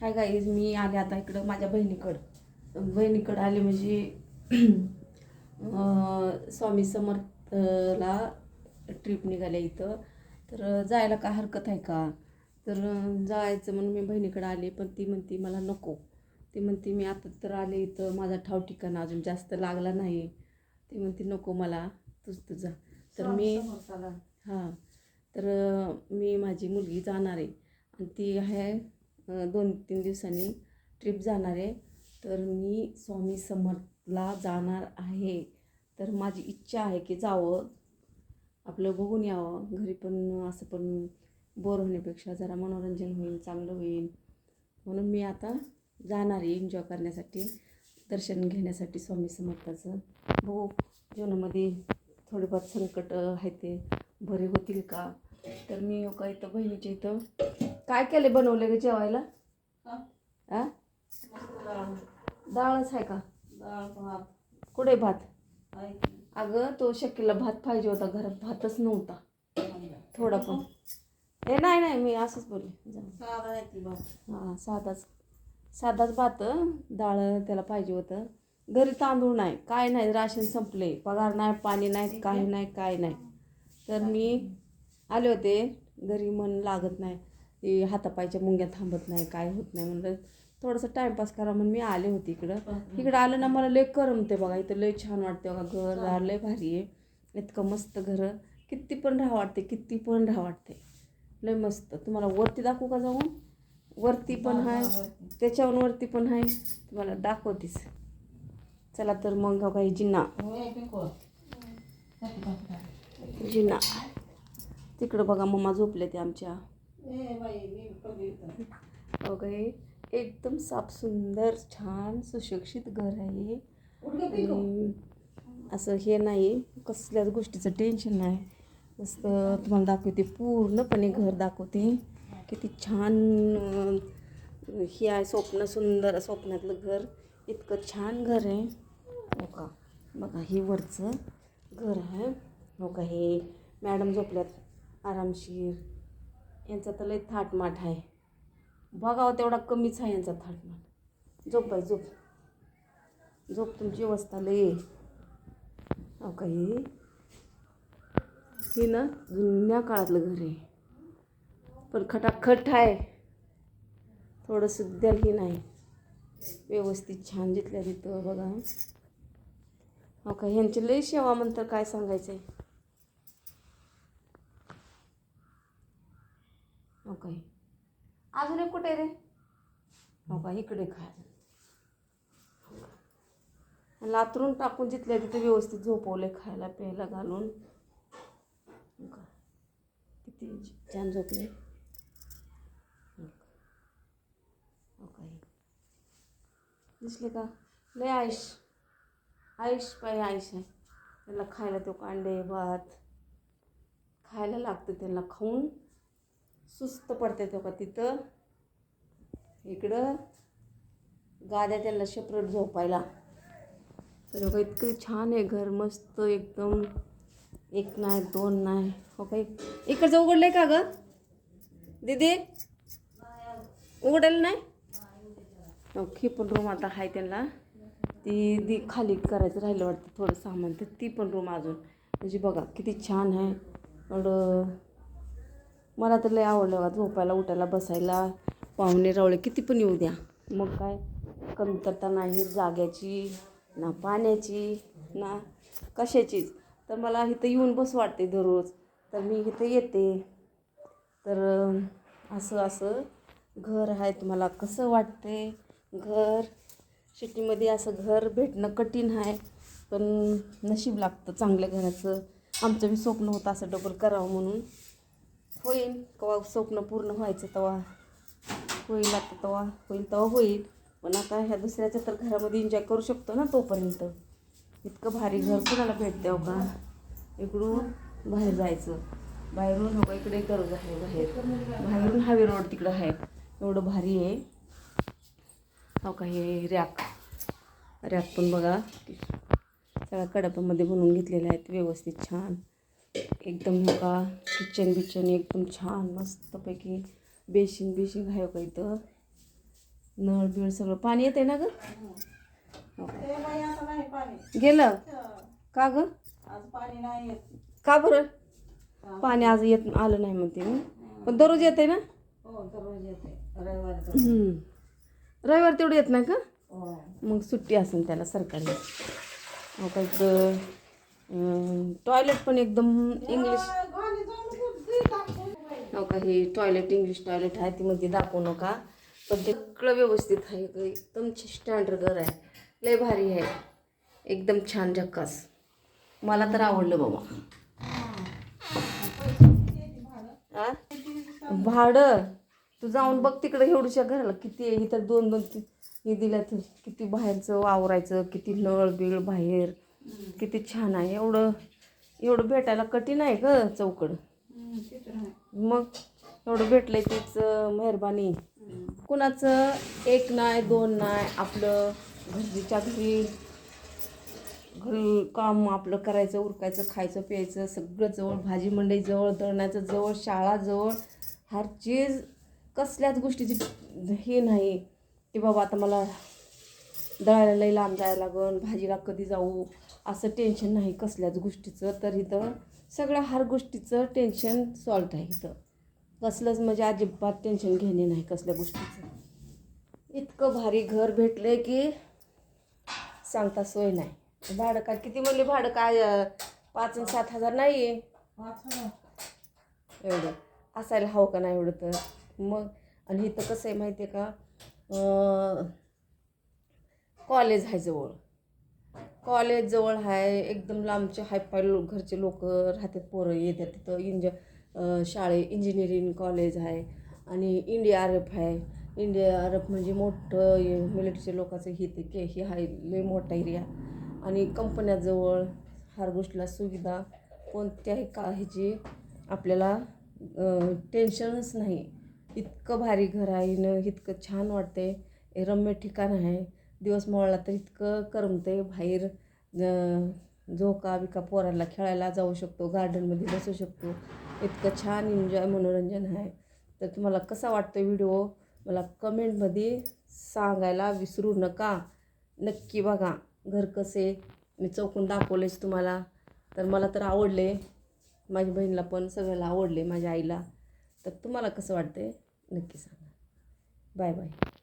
Hi guys मी आले आता इकडं माझ्या बहिणीकडं. बहिणीकडं आले म्हणजे स्वामी समर्थला ट्रिप निघाल्या इथं. तर जायला काय हरकत आहे का? तर जायचं म्हणून मी बहिणीकडं आले पण ती म्हणती मला नको. ती म्हणती मी आता तर आले इथं माझा ठाव ठिकाणा अजून जास्त लागला नाही. ती म्हणती नको मला तुझ तुझा तर मी हां. तर मी माझी मुलगी जाणार आहे. आणि ती आहे दोन तीन दिवसांनी ट्रिप जाणार आहे. तर मी स्वामी समर्थला जाणार आहे. तर माझी इच्छा आहे की जावं. आपलं बघून यावं. घरी पण असं पण बोर होण्यापेक्षा जरा मनोरंजन होईल चांगलं होईल. म्हणून मी आता जाणार आहे एन्जॉय करण्यासाठी दर्शन घेण्यासाठी स्वामी समर्थाचं. बघू जीवनामध्ये थोडेफार संकट आहे ते बरे होतील का? तर मी एका इथं बहिणीच्या इथं काय केले बनवले ग जेवायला? डाळच आहे का? कुठे भात? अगं तो शक्यला भात पाहिजे होता घरात. भातच नव्हता. थोडा पण. हे नाही नाही मी असंच बोलले. हां साधाच. साधाच भात डाळ त्याला पाहिजे होतं. घरी तांदूळ नाही. काय नाही राशन संपले. पगार नाही पाणी नाही काही नाही काय नाही. तर मी आले होते. घरी मन लागत नाही. हातापायच्या मुंग्या थांबत नाही काय होत नाही म्हणलं. थोडंसं टाईमपास करा म्हणून मी आले होते इकडं. इकडं आलं ना मला लय करमते बघा इथं लय छान वाटते बघा घर लय भारी आहे. इतकं मस्त घरं. किती पण राहा वाटते किती पण राहा वाटते लय मस्त. तुम्हाला वरती दाखवू का जाऊन? वरती पण आहे त्याच्यावर वरती. पण आहे तुम्हाला दाखवतीस चला तर मग हो काही पिको. जिन्ना. तिकडं बघा मम्मा झोपले ते आमच्या. येतं? हो एकदम साफ सुंदर छान सुशिक्षित घर आहे आणि असं हे नाही कसल्याच गोष्टीचं टेन्शन नाही. मस्त तुम्हाला दाखवते पूर्णपणे घर दाखवते. किती छान हे आहे स्वप्न सुंदर स्वप्नातलं घर. इतकं छान घर आहे. हो का? बघा हे वरचं घर आहे. हो का? हे मॅडम झोपल्यात. आरामशीर. यांचा तर लय थाटमाट आहे. बघावं तेवढा कमीच आहे यांचा थाटमाट. झोप बाई झोप. झोप तुमची अवस्था लय आहे. हो हे ना जुन्या काळातलं घर आहे. पण खटाखट आहे. थोडंसं द्याल नाही व्यवस्थित छान जिथल्या तिथं बघा. हो का ह्यांची लय सेवा म्हणतात काय सांगायचं आहे हो अजून एक कुठे रे? हो का इकडे खायला लातरून टाकून जिथल्या तिथे व्यवस्थित झोपवले खायला प्यायला घालून. हो का? किती छान झोपले हो का? हो दिसले का? लय आयुष आयुष पाय आयुष आहे. त्याला खायला तो कांडे भात. खायला लागतं त्यांना खाऊन. सुस्त पडते तो का तिथं? इकडं गाद्या त्यांना सेपरेट झोपायला. तर बघा इतकं छान आहे घर मस्त एकदम एक नाही दोन नाही. हो काही इकडचं आहे का गं? दीदी? उघडेल नाही? ओके पण रूम आता आहे त्यांना. ती दी खाली करायचं राहिलं वाटतं थोडं सामान. तर ती पण रूम अजून. म्हणजे बघा किती छान आहे. एवढं मला तर लय आवडलं बघा झोपायला उठायला बसायला. पाहुणे रावळे किती पण येऊ द्या. मग काय? कमतरता नाही जाग्याची ना पाण्याची ना कशाचीच तर मला इथं येऊन बस वाटते दररोज. तर मी इथं येते. तर असं असं घर आहे तुम्हाला कसं वाटते? घर सिटीमध्ये असं घर भेटणं कठीण आहे पण नशीब लागतं चांगल्या घराचं. आमचं बी स्वप्न होतं असं डबल करावं म्हणून. होईल. केव्हा स्वप्न पूर्ण व्हायचं तेव्हा होईल आता तेव्हा होईल तेव्हा होईल. पण आता ह्या दुसऱ्याच्या तर घरामध्ये एन्जॉय करू शकतो ना तोपर्यंत. इतकं भारी घर कुणाला भेटते हो का? इकडून बाहेर जायचं. बाहेरून हो का इकडे गरज आहे बाहेर. बाहेरून हावे रोड तिकडं आहे. एवढं भारी आहे. हो का हे रॅक. रॅक पण बघा. सगळ्या कडापामध्ये बनवून घेतलेल्या आहेत. व्यवस्थित छान. एकदम हो का? किचन बिचन एकदम छान मस्तपैकी बेसिन बिशिंग आहे हो का इथं? नळ बिळ सगळं. पाणी येते ना ग? पाणी. गेलं? हं. का ग? पाणी नाही येत. का बरं? पाणी आज येत आलं नाही म्हणते मी पण दररोज येते ना? हो दररोज येते रविवारी तेवढं येत नाही का? हो मग सुट्टी असेल त्याला सरकारी. हो इथं? टॉयलेट पण एकदम इंग्लिश नका हो हे टॉयलेट इंग्लिश टॉयलेट आहे ती मध्ये दाखवू नका. पण ते सगळं व्यवस्थित आहे एकदम स्टँडर्ड घर आहे. लय भारी आहे. एकदम छान झक्कास मला तर आवडलं बाबा. आ? भाडं? तू जाऊन बघ तिकडे एवढूच्या घराला किती आहे. इथं दोन दोन ती- हे दिल्यात किती बाहेरचं वावरायचं किती नळ बिळ बाहेर. किती छान आहे. एवढं एवढं भेटायला कठीण आहे ग चौकड. मग एवढं भेटलंय तीच मेहरबानी. कुणाचं? एक नाही दोन नाही आपलं घरच्या घरी घरी काम आपलं करायचं उरकायचं खायचं प्यायचं सगळं जवळ भाजी मंडई जवळ दळण्याचं जवळ शाळा जवळ हर चीज कसल्याच गोष्टीची हे नाही. की बाबा आता मला दळायला लई लांब जायला लागन भाजीला कधी जाऊ असं टेन्शन नाही कसल्याच गोष्टीचं. तर इथं सगळ्या हर गोष्टीचं टेन्शन सॉल्ट आहे इथं. कसलंच म्हणजे अजिबात टेन्शन घेणे नाही कसल्या गोष्टीचं. इतकं भारी घर भेटले की सांगता सोय नाही. भाडं काय किती म्हणले भाडं काय पाच आणि सात हजार नाही? आहे. एवढं. असायला हवं का नाही एवढं तर? मग आणि इथं कसं आहे माहिती आहे का कॉलेज आहे जवळ. कॉलेज जवळ आहे एकदम लांबचे हायफाय लो घरचे लोक राहतात पोरं येतात तिथं. इंज शाळे इंजिनिअरिंग कॉलेज आहे आणि इंडिया आरफ आहे इंडिया आरफ म्हणजे मोठं मिलिटरीच्या लोकांचं हे ते के हे आहे लय मोठा एरिया आणि कंपन्याजवळ हर गोष्टीला सुविधा कोणत्याही का ह्याची आपल्याला टेन्शनच नाही. इतकं भारी घर आहे न इतकं छान वाटते रम्य ठिकाण आहे. दिवस मोळला तर इतकं करमते बाहेर झोका बिका पोरांना खेळायला जाऊ शकतो गार्डनमध्ये बसू शकतो. इतकं छान एन्जॉय मनोरंजन आहे. तर तुम्हाला कसा वाटतो व्हिडिओ? मला कमेंटमध्ये सांगायला विसरू नका. नक्की बघा घर कसे मी चौकून दाखवलेच तुम्हाला. तर मला तर आवडले. माझ्या बहिणीला पण सगळ्याला आवडले माझ्या आईला. तर तुम्हाला कसं वाटते नक्की सांगा. Bye bye.